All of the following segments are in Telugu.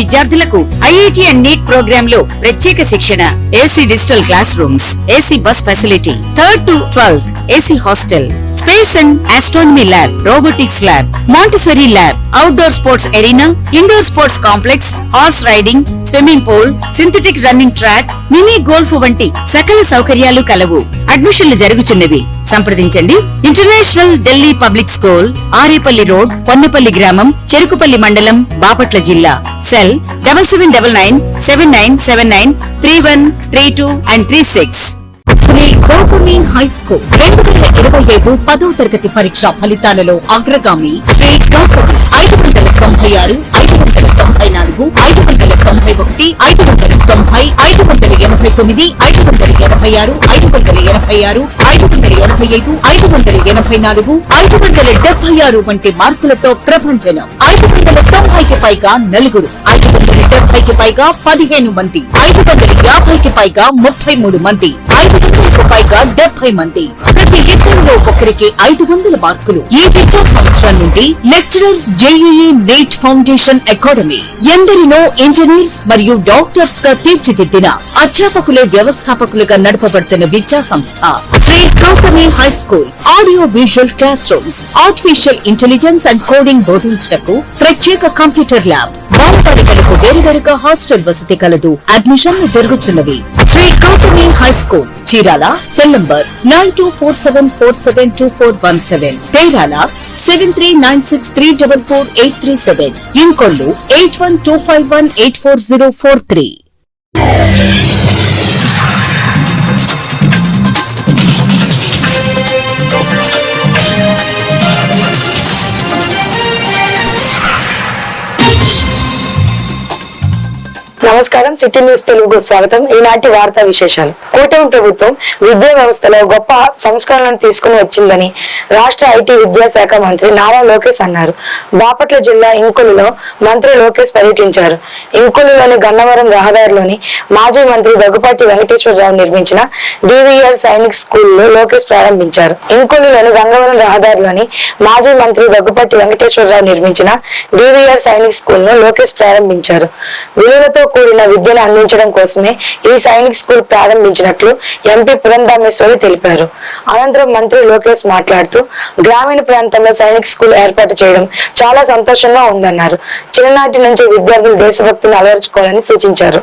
విద్యార్థులకు ఐఐటి అండ్ నీట్ ప్రోగ్రామ్లో ప్రత్యేక శిక్షణ. AC digital class rooms AC bus facility third to twelfth AC hostel space and astronomy lab robotics lab Montessori lab outdoor sports arena indoor sports complex horse riding swimming pool synthetic running track mini golf వంటి సకల సౌకర్యాలు కలవు. అడ్మిషన్లు జరుగుచున్నవి. సంప్రదించండి. International Delhi public school Arepalli road Ponnapalli గ్రామం చెరుకుపల్లి మండలం బాపట్ల జిల్లా. Cell double seven double nine seven nine seven nine three one three two and three six. Shri Gautami high school రెండు వేల ఇరవై ఐదు పదో తరగతి పరీక్ష ఫలితాలలో అగ్రగామి శ్రీ గౌతమి ఐదు వందల తొంభై ఆరు ఐదు వందల తొంభై నాలుగు ఐదు వందల తొంభై ఒకటి ఐదు వందల తొంభై ఐదు వందల ఎనభై తొమ్మిది ఐదు వందల ఎనభై ఆరు ఐదు వందల ఎనభై ఆరు ఐదు వందల ఎనభై ఐదు ఐదు వందల ఎనభై నాలుగు ఐదు వందల డెబ్బై ఆరు వంటి మార్కులతో ప్రభంజనం. ఐదు వందల తొంభైకి పైగా నలుగురు ఐదు వందల డెబ్బైకి పైగా పదిహేను మంది ఐదు వందల యాభైకి పైగా ముప్పై మూడు మంది ఐదు వందలకు పైగా డెబ్బై మంది. ప్రతి ఇద్దరిలో ఒకరికి ఐదు వందల మార్కులు. ఈ విద్యా సంవత్సరం నుండి lecturers JEE NEET foundation academy ఎందరినో ఇంజనీర్స్ మరియు డాక్టర్స్గా తీర్చిదిద్దిన అధ్యాపకులే వ్యవస్థాపకులుగా నడపబడుతున్న విద్యా సంస్థ. Sri Gautami high school audio visual class rooms artificial intelligence and coding బోధించటకు ప్రత్యేక కంప్యూటర్ ల్యాబ్ బాలబాలికలకు వేరువేరుగా హాస్టల్ వసతి కలదు. అడ్మిషన్లు జరుగుతున్నవి Shri Gautami high school Chirala cell number nine two four seven four seven two four one seven తేరాల seven three nine six three double four eight three seven Inkollu eight one two five one eight four zero four three నమస్కారం సిటీ న్యూస్ తెలుగుకు స్వాగతం. ఈనాటి వార్తా విశేషాలు. కూటమి ప్రభుత్వం విద్యా వ్యవస్థలో గొప్ప సంస్కరణలను తీసుకుని వచ్చిందని రాష్ట్ర ఐటీ విద్యాశాఖ మంత్రి నారా లోకేష్ అన్నారు. బాపట్ల జిల్లా ఇంకులులో మంత్రి లోకేష్ పర్యటించారు. ఇంకొలులోని గన్నవరం రహదారిలోని మాజీ మంత్రి దగ్గుపాటి వెంకటేశ్వరరావు నిర్మించిన డివిఆర్ సైనిక్ స్కూల్లో లోకేష్ ప్రారంభించారు. ఇంకొలులోని గంగవరం రహదారిలోని మాజీ మంత్రి దగ్గుపాటి వెంకటేశ్వరరావు నిర్మించిన డివిఆర్ సైనిక్ స్కూల్ను లోకేష్ ప్రారంభించారు. విలువతో కూడిన విద్యను అందించడం కోసమే ఈ సైనిక్ స్కూల్ ప్రారంభించినట్లు ఎంపీ పురంధామేశ్వరి తెలిపారు. అనంతరం మంత్రి లోకేష్ మాట్లాడుతూ గ్రామీణ ప్రాంతంలో సైనిక్ స్కూల్ ఏర్పాటు చేయడం చాలా సంతోషంగా ఉందన్నారు. చిన్ననాటి నుంచి విద్యార్థులు దేశభక్తిని అలవర్చుకోవాలని సూచించారు.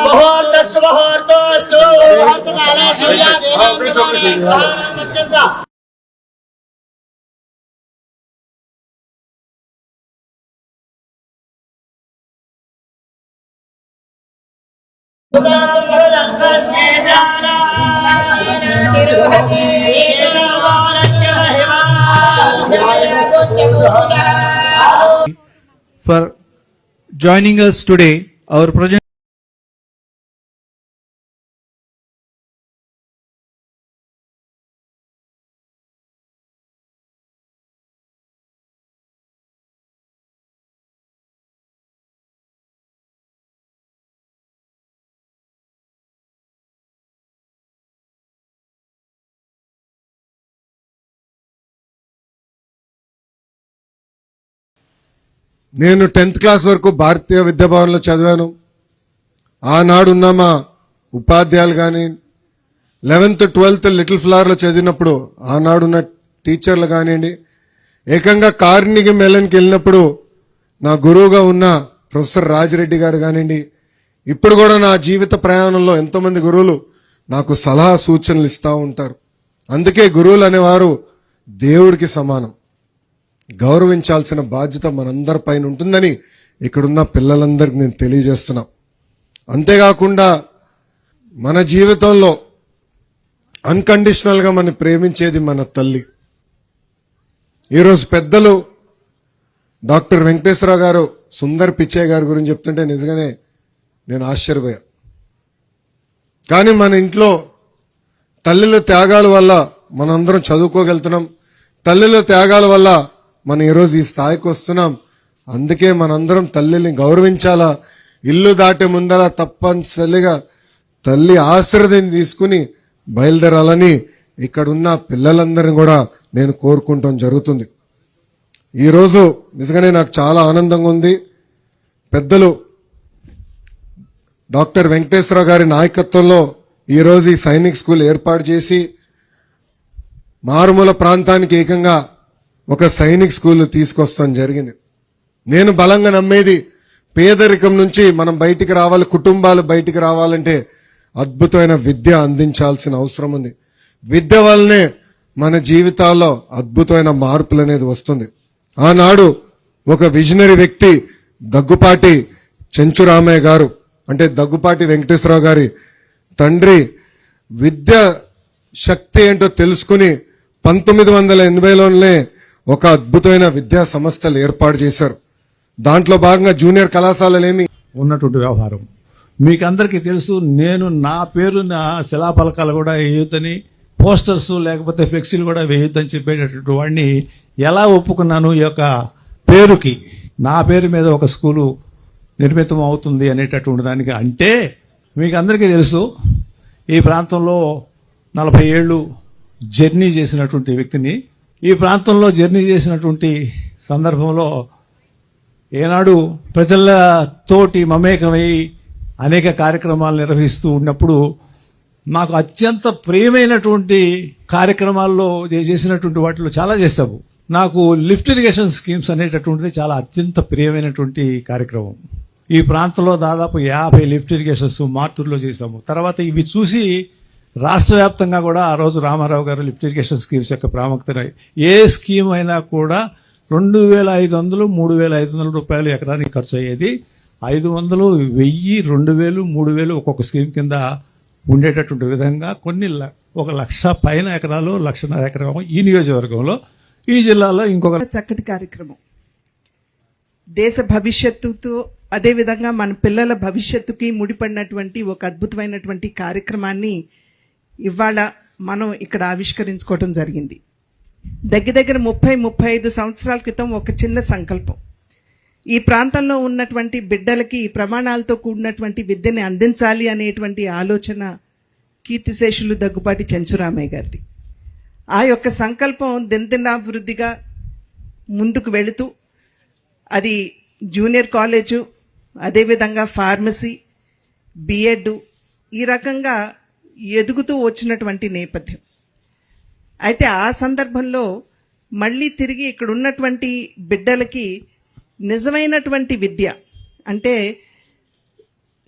بہت بہت For joining us today, our project. నేను టెన్త్ క్లాస్ వరకు భారతీయ విద్యాభవన్లో చదివాను. ఆనాడున్న మా ఉపాధ్యాయులు కానీ లెవెన్త్ ట్వెల్త్ లిటిల్ ఫ్లవర్లో చదివినప్పుడు ఆనాడున్న టీచర్లు కానివ్వండి ఏకంగా కార్నిగి మెలన్కి వెళ్ళినప్పుడు నా గురువుగా ఉన్న ప్రొఫెసర్ రాజిరెడ్డి గారు కానివ్వండి ఇప్పుడు కూడా నా జీవిత ప్రయాణంలో ఎంతోమంది గురువులు నాకు సలహా సూచనలు ఇస్తూ ఉంటారు. అందుకే గురువులు అనేవారు దేవుడికి సమానం. గౌరవించాల్సిన బాధ్యత మనందరిపైన ఉంటుందని ఇక్కడున్న పిల్లలందరికీ నేను తెలియజేస్తున్నా. అంతేకాకుండా మన జీవితంలో అన్కండిషనల్గా మనం ప్రేమించేది మన తల్లి. ఈరోజు పెద్దలు డాక్టర్ వెంకటేశ్వరరావు గారు సుందర్ పిచ్చయ్య గారి గురించి చెప్తుంటే నిజంగానే నేను ఆశ్చర్యపోయా. కానీ మన ఇంట్లో తల్లుల త్యాగాల వల్ల మనందరం చదువుకోగలుగుతున్నాం. తల్లుల త్యాగాల వల్ల మనం ఈరోజు ఈ స్థాయికి వస్తున్నాం. అందుకే మనందరం తల్లిని గౌరవించాలా? ఇల్లు దాటే ముందర తప్పనిసరిగా తల్లి ఆశ్రదం తీసుకుని బయలుదేరాలని ఇక్కడున్న పిల్లలందరిని కూడా నేను కోరుకుంటాం. జరుగుతుంది. ఈరోజు నిజంగానే నాకు చాలా ఆనందంగా ఉంది. పెద్దలు డాక్టర్ వెంకటేశ్వర గారి నాయకత్వంలో ఈరోజు ఈ సైనిక్ స్కూల్ ఏర్పాటు చేసి మారుమూల ప్రాంతానికి ఏకంగా ఒక సైనిక్ స్కూల్ తీసుకొస్తాం జరిగింది. నేను బలంగా నమ్మేది పేదరికం నుంచి మనం బయటికి రావాలి కుటుంబాలు బయటికి రావాలంటే అద్భుతమైన విద్య అందించాల్సిన అవసరం ఉంది. విద్య వల్లనే మన జీవితాల్లో అద్భుతమైన మార్పులు అనేది వస్తుంది. ఆనాడు ఒక విజనరీ వ్యక్తి దగ్గుపాటి చెంచురామయ్య గారు అంటే దగ్గుపాటి వెంకటేశ్వరరావు గారి తండ్రి విద్య శక్తి ఏంటో తెలుసుకుని పంతొమ్మిది వందల ఎనభైలోనే ఒక అద్భుతమైన విద్యా సంస్థలు ఏర్పాటు చేశారు. దాంట్లో భాగంగా జూనియర్ కళాశాలలేమి? ఉన్నటువంటి వ్యవహారం. మీకు అందరికీ తెలుసు నేను నా పేరు నా శిలాఫలకాలు కూడా వేయొద్దని పోస్టర్స్ లేకపోతే ఫ్లెక్సీలు కూడా వేయొద్దని చెప్పేటటువంటి వాడిని ఎలా ఒప్పుకున్నాను ఈ యొక్క పేరుకి? నా పేరు మీద ఒక స్కూలు నిర్మితం అవుతుంది అనేటటువంటి దానికి. అంటే మీకు అందరికీ తెలుసు ఈ ప్రాంతంలో నలభై ఏళ్ళు జర్నీ చేసినటువంటి వ్యక్తిని ఈ ప్రాంతంలో జర్నీ చేసినటువంటి సందర్భంలో ఏనాడు ప్రజలతోటి మమేకమై అనేక కార్యక్రమాలు నిర్వహిస్తూ ఉన్నప్పుడు నాకు అత్యంత ప్రియమైనటువంటి కార్యక్రమాల్లో చేసినటువంటి వాటిలో చాలా చేస్తాము నాకు లిఫ్ట్ ఇరిగేషన్ స్కీమ్స్ అనేటటువంటిది చాలా అత్యంత ప్రియమైనటువంటి కార్యక్రమం. ఈ ప్రాంతంలో దాదాపు యాభై లిఫ్ట్ ఇరిగేషన్స్ మార్తూరులో చేశాము. తర్వాత ఇవి చూసి రాష్ట్ర వ్యాప్తంగా కూడా ఆ రోజు రామారావు గారు లిఫ్ట్ ఇరిగేషన్ స్కీమ్స్ యొక్క ప్రాముఖ్యత. ఏ స్కీమ్ అయినా కూడా రెండు వేల ఐదు వందలు మూడు వేల ఐదు వందల రూపాయలు ఎకరానికి ఖర్చు అయ్యేది. ఐదు వందలు వెయ్యి రెండు వేలు మూడు వేలు ఒక్కొక్క స్కీమ్ కింద ఉండేటటువంటి విధంగా కొన్ని ఒక లక్ష పైన ఎకరాలు లక్షన్నర ఎకరం ఈ నియోజకవర్గంలో. ఈ జిల్లాలో ఇంకొక చక్కటి కార్యక్రమం. దేశ భవిష్యత్తుతో అదేవిధంగా మన పిల్లల భవిష్యత్తుకి ముడిపడినటువంటి ఒక అద్భుతమైనటువంటి కార్యక్రమాన్ని ఇవాళ మనం ఇక్కడ ఆవిష్కరించుకోవటం జరిగింది. దగ్గర దగ్గర ముప్పై ముప్పై ఐదు సంవత్సరాల క్రితం ఒక చిన్న సంకల్పం. ఈ ప్రాంతంలో ఉన్నటువంటి బిడ్డలకి ఈ ప్రమాణాలతో కూడినటువంటి విద్యని అందించాలి అనేటువంటి ఆలోచన కీర్తిశేషులు దగ్గుపాటి చెంచురామయ్య గారిది. ఆ యొక్క సంకల్పం దినదినాభివృద్ధిగా ముందుకు వెళుతూ అది జూనియర్ కాలేజు అదేవిధంగా ఫార్మసీ బిఎడ్ ఈ రకంగా ఎదుగుతూ వచ్చినటువంటి నేపథ్యం. అయితే ఆ సందర్భంలో మళ్ళీ తిరిగి ఇక్కడ ఉన్నటువంటి బిడ్డలకి నిజమైనటువంటి విద్య అంటే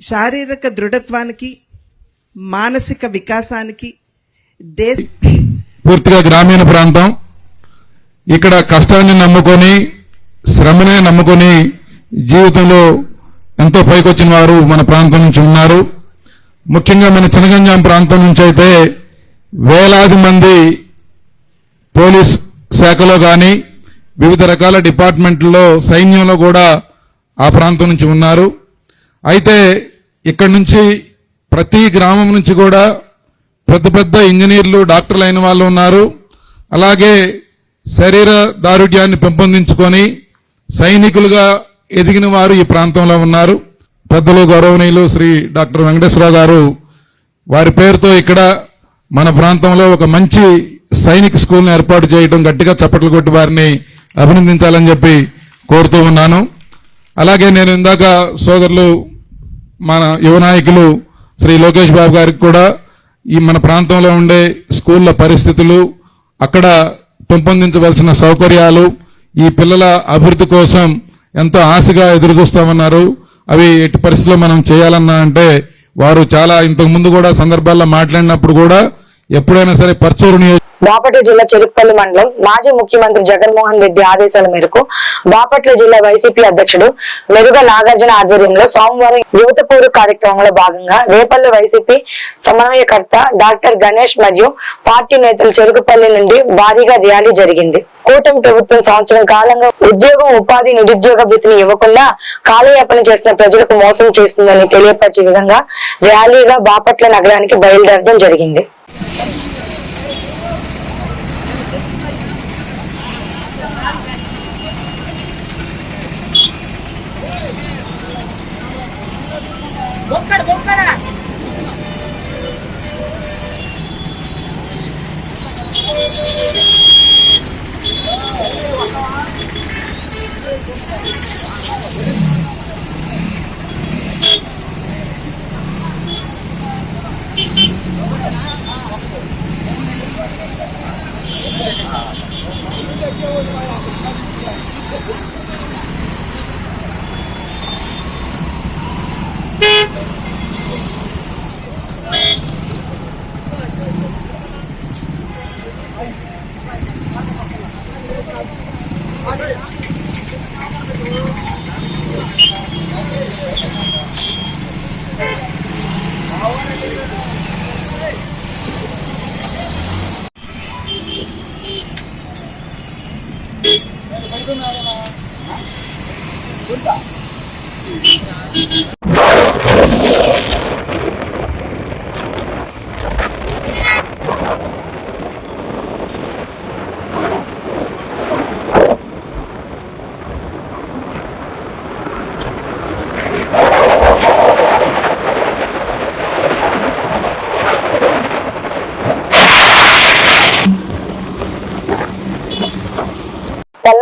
శారీరక దృఢత్వానికి మానసిక వికాసానికి దేశ పూర్తిగా గ్రామీణ ప్రాంతం. ఇక్కడ కష్టాన్ని నమ్ముకొని శ్రమనే నమ్ముకొని జీవితంలో ఎంతో పైకొచ్చిన వారు మన ప్రాంతం నుంచి ఉన్నారు. ముఖ్యంగా మన చినగంజాం ప్రాంతం నుంచి అయితే వేలాది మంది పోలీస్ శాఖలో కానీ వివిధ రకాల డిపార్ట్మెంట్లో సైన్యంలో కూడా ఆ ప్రాంతం నుంచి ఉన్నారు. అయితే ఇక్కడి నుంచి ప్రతి గ్రామం నుంచి కూడా పెద్ద పెద్ద ఇంజనీర్లు డాక్టర్లు అయిన వాళ్ళు ఉన్నారు. అలాగే శరీర దారుఢ్యాన్ని పెంపొందించుకొని సైనికులుగా ఎదిగిన వారు ఈ ప్రాంతంలో ఉన్నారు. పెద్దలు గౌరవనీయులు శ్రీ డాక్టర్ వెంకటేశ్వరరావు గారు వారి పేరుతో ఇక్కడ మన ప్రాంతంలో ఒక మంచి సైనిక్ స్కూల్ని ఏర్పాటు చేయడం గట్టిగా చప్పట్లు కొట్టి వారిని అభినందించాలని చెప్పి కోరుతూ ఉన్నాను. అలాగే నేను ఇందాక సోదరులు మన యువ నాయకులు శ్రీ లోకేష్ బాబు గారికి కూడా ఈ మన ప్రాంతంలో ఉండే స్కూళ్ళ పరిస్థితులు అక్కడ పెంపొందించవలసిన సౌకర్యాలు ఈ పిల్లల అభివృద్ధి కోసం ఎంతో ఆశగా ఎదురు చూస్తామన్నారు అవి ఎట్టి పరిస్థితుల్లో మనం చేయాలన్నా అంటే వారు చాలా ఇంతకు ముందు కూడా సందర్భాల్లో మాట్లాడినప్పుడు కూడా ఎప్పుడైనా సరే పర్చూరు నియోజక బాపట్ల జిల్లా చెరుకుపల్లి మండలం మాజీ ముఖ్యమంత్రి జగన్మోహన్ రెడ్డి ఆదేశాల మేరకు బాపట్ల జిల్లా వైసీపీ అధ్యక్షుడు మెరుగ నాగార్జున ఆధ్వర్యంలో సోమవారం యువత పూరు కార్యక్రమంలో భాగంగా రేపల్లి వైసీపీ సమన్వయకర్త డాక్టర్ గణేష్ మరియు పార్టీ నేతలు చెరుకుపల్లి నుండి భారీగా ర్యాలీ జరిగింది. కూటమి ప్రభుత్వం సంవత్సరం కాలంగా ఉద్యోగం ఉపాధి నిరుద్యోగ భృతిని ఇవ్వకుండా కాలయాపన చేసిన ప్రజలకు మోసం చేస్తుందని తెలియపరిచే విధంగా ర్యాలీగా బాపట్ల నగరానికి బయలుదేరడం జరిగింది. perdón.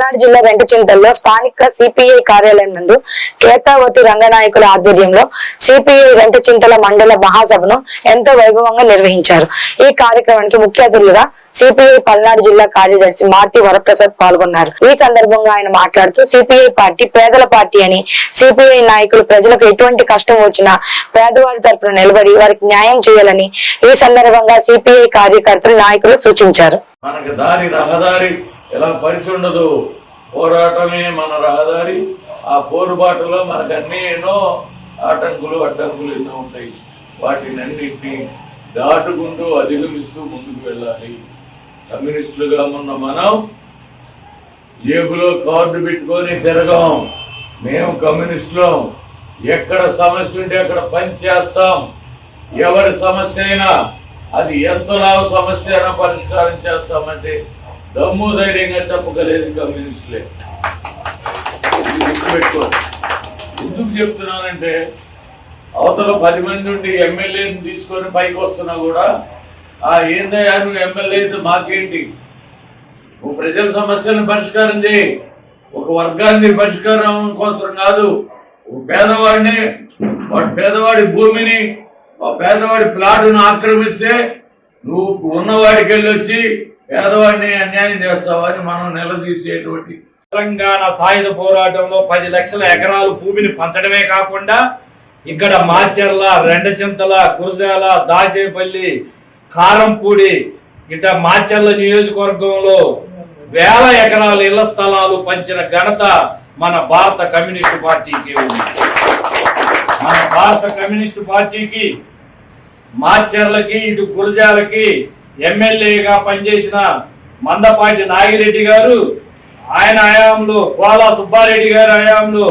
పల్నాడు జిల్లా వెంకచింతల్లో స్థానిక సిపిఐ కార్యాలయం నందు కేతావతి రంగనాయకుల ఆధ్వర్యంలో సిపిఐ వెంకచింతల మండల మహాసభను ఎంతో వైభవంగా నిర్వహించారు. ఈ కార్యక్రమానికి ముఖ్య అతిథులుగా సిపిఐ పల్నాడు జిల్లా కార్యదర్శి మార్తి వరప్రసాద్ పాల్గొన్నారు. ఈ సందర్భంగా ఆయన మాట్లాడుతూ సిపిఐ పార్టీ పేదల పార్టీ అని సిపిఐ నాయకులు ప్రజలకు ఎటువంటి కష్టం వచ్చినా పేదవారి తరపున నిలబడి వారికి న్యాయం చేయాలని ఈ సందర్భంగా సిపిఐ కార్యకర్తలు నాయకులు సూచించారు. మనకి దారి రహదారి ఎలా పరిచి ఉండదు? పోరాటమే మన రహదారి. ఆ పోరుబాటులో మనకు అన్ని ఎన్నో ఆటంకులు అడ్డంకులు ఎన్నో ఉంటాయి. వాటినన్నింటినీ దాటుకుంటూ అధిగమిస్తూ ముందుకు వెళ్ళాలి. కమ్యూనిస్టులుగా ఉన్న మనం జేబులో కార్డు పెట్టుకొని తిరగం. మేము కమ్యూనిస్టులం. ఎక్కడ సమస్య ఉంటే అక్కడ పని చేస్తాం. ఎవరి సమస్య అయినా అది ఎంత సమస్య అయినా పరిష్కారం చేస్తామంటే దమ్ము ధైర్యంగా చెప్పగలేదు కమ్యూనిస్టులే గుర్తుపెట్టుకో. ఎందుకు చెప్తున్నానంటే అవతల పది మంది ఉండి ఎమ్మెల్యేని తీసుకొని పైకి వస్తున్నా కూడా ఆ ఏందయ్యా నువ్వు ఎమ్మెల్యే అయితే మాకేంటి? నువ్వు ప్రజల సమస్యలను పరిష్కారం చేయి. ఒక వర్గాన్ని పరిష్కారం కోసం కాదు పేదవాడిని వాడి పేదవాడి భూమిని ఆ పేదవాడి ప్లాటును ఆక్రమిస్తే నువ్వు ఉన్నవాడికి వెళ్ళి వచ్చి పేదవాడిని అన్యాయం చేస్తావని మనం నిలదీసేటువంటి తెలంగాణ సాయుధ పోరాటంలో పది లక్షల ఎకరాలు భూమిని పంచడమే కాకుండా ఇక్కడ మాచర్ల రెండచింతల కురజాల దాసేపల్లి కారంపూడి ఇట మాచర్ల నియోజకవర్గంలో వేల ఎకరాల ఇళ్ళ స్థలాలు పంచిన ఘనత మన భారత కమ్యూనిస్టు పార్టీకి ఉంది. మన భారత కమ్యూనిస్టు పార్టీకి మాచర్లకి ఇటు గురజాలకి ఎమ్మెల్యేగా పనిచేసిన మందపాటి నాగిరెడ్డి గారు ఆయన హయాంలో కోలా సుబ్బారెడ్డి గారి హయాంలో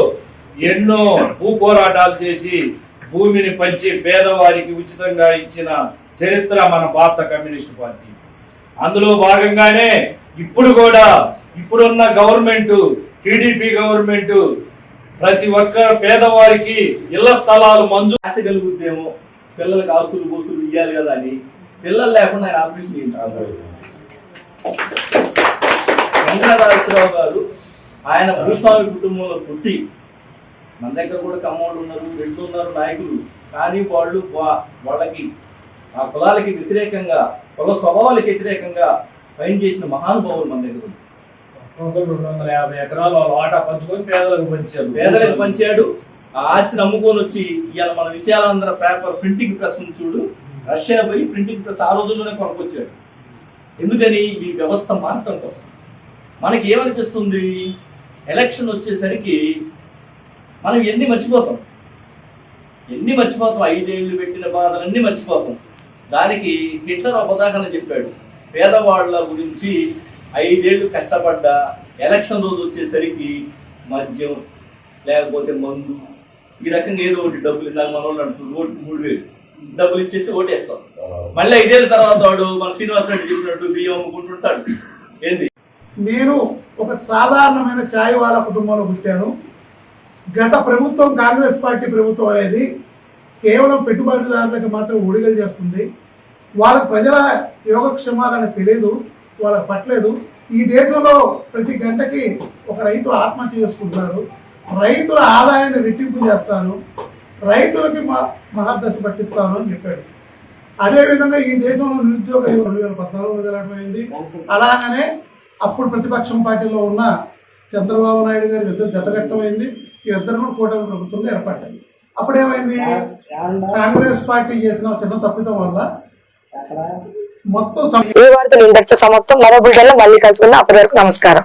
ఎన్నో భూ పోరాటాలు చేసి భూమిని పంచి పేదవారికి ఉచితంగా ఇచ్చిన చరిత్ర మన భారత కమ్యూనిస్ట్ పార్టీ. అందులో భాగంగానే ఇప్పుడు కూడా ఇప్పుడున్న గవర్నమెంట్ టీడీపీ గవర్నమెంట్ ప్రతి ఒక్క పేదవారికి ఇళ్ళ స్థలాలు మంజూరు ఆశ కలుగుద్దేమో పిల్లలకి ఆస్తులు బూసులు ఇవ్వాలి కదా అని పిల్లలు లేకుండా ఆయన ఆపరేషన్ చేయించారు. గారు ఆయన భూస్వామి కుటుంబంలో పుట్టి మన దగ్గర కూడా కమ్మోళ్ళు ఉన్నారు రెడ్లు ఉన్నారు నాయకులు. కానీ వాళ్ళు వాళ్ళకి ఆ కులాలకి వ్యతిరేకంగా కుల స్వభావాలకి వ్యతిరేకంగా పైన చేసిన మహానుభావులు మన దగ్గర ఉన్నారు. రెండు వందల యాభై ఎకరాలు వాటా పంచుకొని పేదలకు పంచారు. పేదలకు పంచాడు. ఆ ఆస్తిని అమ్ముకొని వచ్చి ఇవాళ మన విషయాలందరూ పేపర్ ప్రింటింగ్ ప్రెస్ చూడు రష్యా పోయి ప్రింటింగ్ ప్రెస్ ఆ రోజుల్లోనే కొనుక్కొచ్చాడు. ఎందుకని? ఈ వ్యవస్థ మారటం కోసం. మనకి ఏమనిపిస్తుంది? ఎలక్షన్ వచ్చేసరికి మనం ఎన్ని మర్చిపోతాం? ఎన్ని మర్చిపోతాం? ఐదేళ్ళు పెట్టిన బాధలన్నీ మర్చిపోతాం. దానికి హిట్లర్ ఉపదాహరణ చెప్పాడు. పేదవాళ్ళ గురించి ఐదేళ్ళు కష్టపడ్డా ఎలక్షన్ రోజు వచ్చేసరికి మద్యం లేకపోతే మందు ఈ రకంగా ఏదో ఒకటి డబ్బులు ఇందాక మన వాళ్ళు అంటున్నారు. ఓటు మూడు వేలు. డబ్బులు ఇచ్చేస్తే ఓటేస్తాం. మళ్ళీ ఐదేళ్ళ తర్వాత వాడు మన శ్రీనివాస్ రెడ్డి చెప్పినట్టు బియ్యం అమ్ముకుంటుంటాడు. ఏంది? నేను ఒక సాధారణమైన ఛాయ్ వాళ్ళ కుటుంబంలో పుట్టాను. గత ప్రభుత్వం కాంగ్రెస్ పార్టీ ప్రభుత్వం అనేది కేవలం పెట్టుబడిదారులకు మాత్రం ఊడిగలు చేస్తుంది. వాళ్ళ ప్రజల యోగక్షేమాలని తెలియదు వాళ్ళకి పట్టలేదు. ఈ దేశంలో ప్రతి గంటకి ఒక రైతు ఆత్మహత్య చేసుకుంటున్నారు. రైతుల ఆదాయాన్ని రెట్టింపు చేస్తాను రైతులకి మా మహాదశ పట్టిస్తాను అని చెప్పాడు అదేవిధంగా ఈ దేశంలో నిరుద్యోగ రెండు వేల పద్నాలుగులో జరగడమైంది అలాగనే అప్పుడు ప్రతిపక్షం పార్టీలో ఉన్న చంద్రబాబు నాయుడు గారి ఇద్దరు జతగట్టమైంది ఈ ఇద్దరు కూడా కూటమి ప్రభుత్వంగా ఏర్పడ్డాయి. అప్పుడు ఏమైంది కాంగ్రెస్ పార్టీ చేసిన చిన్న తప్పిదం వల్ల మొత్తం ఈ వార్తలు ఇంతటితో సమాప్తం మరో బుల్టెన్లో మళ్ళీ కలుసుకుందాం. అప్పటి వరకు నమస్కారం.